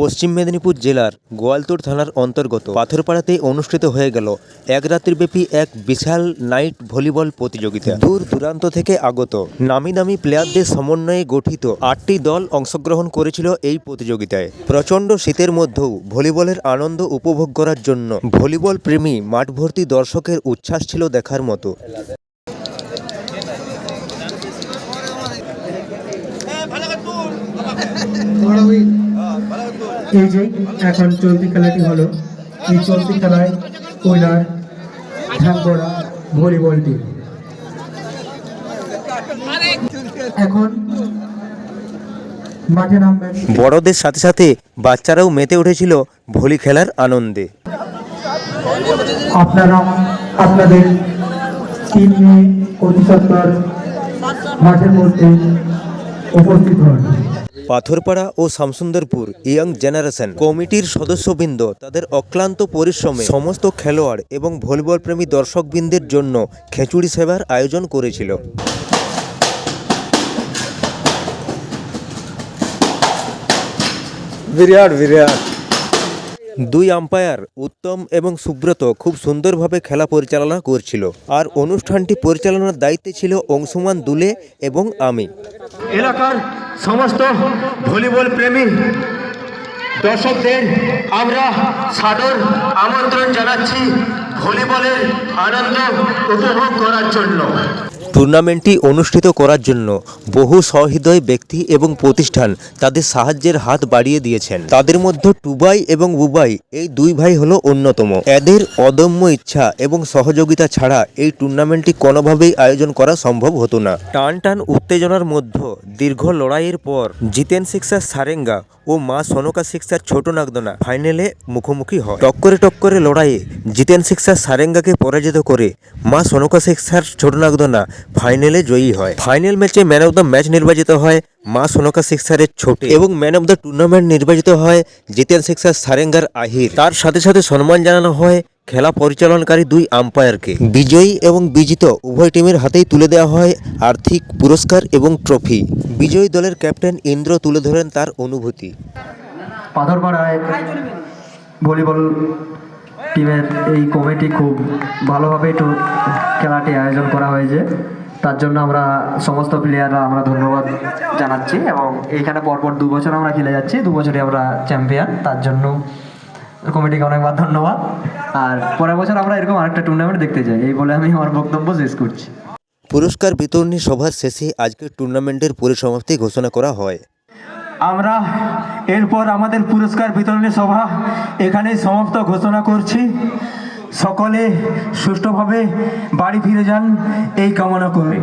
পশ্চিম মেদিনীপুর জেলার গোয়ালতোড় থানার অন্তর্গত পাথরপাড়াতে অনুষ্ঠিত হয়ে গেল এক রাত্রিব্যাপী এক বিশাল নাইট ভলিবল প্রতিযোগিতা। দূর দূরান্ত থেকে আগত নামি দামি প্লেয়ারদের সমন্বয়ে গঠিত আটটি দল অংশগ্রহণ করেছিল এই প্রতিযোগিতায়। প্রচণ্ড শীতের মধ্যেও ভলিবলের আনন্দ উপভোগ করার জন্য ভলিবল প্রেমী মাঠ ভর্তি দর্শকের উচ্ছ্বাস ছিল দেখার মতো। এই যে এখন চলতি খেলাটি হলো এই চলতি খেলায় উইনার ঢাকগড়া ভলিবল টিম। এখন বড়দের সাথে সাথে বাচ্চারাও মেতে উঠেছিল ভলি খেলার আনন্দে। আপনারা আপনাদের টিম নিয়ে অতি সত্তর মাঠের মধ্যে উপস্থিত হন। পাথরপাড়া ও শামসুন্দরপুর ইয়াং জেনারেশন কমিটির সদস্যবৃন্দ তাদের অক্লান্ত পরিশ্রমে সমস্ত খেলোয়াড় এবং ভলিবল প্রেমী দর্শকবৃন্দের জন্য খেচুড়ি সেবার আয়োজন করেছিল। বিরাট বিরাট। দুই আম্পায়ার উত্তম এবং সুব্রত খুব সুন্দরভাবে খেলা পরিচালনা করছিল। আর অনুষ্ঠানটি পরিচালনার দায়িত্বে ছিল অংশুমান দুলে এবং আমি। এলাকার সমস্ত ভলিবল প্রেমী দর্শকদের আমরা সাদর আমন্ত্রণ জানাচ্ছি ভলিবলের আনন্দ উপভোগ করার জন্য। টুর্নামেন্টটি অনুষ্ঠিত করার জন্য বহু সহৃদয় ব্যক্তি এবং প্রতিষ্ঠান তাদের সাহায্যের হাত বাড়িয়ে দিয়েছেন। তাদের মধ্যে টুবাই এবং বুবাই এই দুই ভাই হলো অন্যতম। এদের অদম্য ইচ্ছা এবং সহযোগিতা ছাড়া এই টুর্নামেন্টটি কোনোভাবেই আয়োজন করা সম্ভব হতো না। টান টান উত্তেজনার মধ্যে দীর্ঘ লড়াইয়ের পর জিতেন সিক্সার সারেঙ্গা ও মা সনকা সিক্সার ছোট নাগদনা ফাইনালে মুখোমুখি হয়। টক্করে টক্করে লড়াইয়ে জিতেন সিক্সার সারেঙ্গাকে পরাজিত করে মা সনকা সিক্সার ছোট নাগদনা ফাইনালে জয়ী হয়। ফাইনাল ম্যাচে ম্যান অফ দ্য ম্যাচ নির্বাচিত হয় মা সোনকা সিক্সারের ছোট এবং ম্যান অফ দ্য টুর্নামেন্ট নির্বাচিত হয় জিতেন সিক্সার সারেঙ্গার আহির। তার সাথে সাথে সম্মান জানানো হয় খেলা পরিচালনকারী দুই আম্পায়ারকে। বিজয়ী এবং বিজিত উভয় টিমের হাতেই তুলে দেওয়া হয় আর্থিক পুরস্কার এবং ট্রফি। বিজয়ী দলের ক্যাপ্টেন ইন্দ্র তুলে ধরেন তার অনুভূতি। ভলিবল টিমের এই কমিটি খুব ভালোভাবে খেলাটি আয়োজন করা হয়েছে। তার জন্য আমরা সমস্ত প্লেয়াররা আমরা ধন্যবাদ জানাচ্ছি এবং এইখানে পরপর দু বছর আমরা খেলে যাচ্ছি, দু বছরই আমরা চ্যাম্পিয়ন তার জন্য কমিটিকে অনেকবার ধন্যবাদ। আর পরের বছর আমরা এরকম আরেকটা টুর্নামেন্ট দেখতে চাই এই বলে আমি আমার বক্তব্য শেষ করছি। পুরস্কার বিতরণী সভার শেষে আজকের টুর্নামেন্টের পরিসমাপ্তি ঘোষণা করা হয়। আমরা এরপর আমাদের পুরস্কার বিতরণী সভা এখানেই সমাপ্ত ঘোষণা করছি। সকলে সুষ্ঠুভাবে বাড়ি ফিরে যান, এই কামনা করে।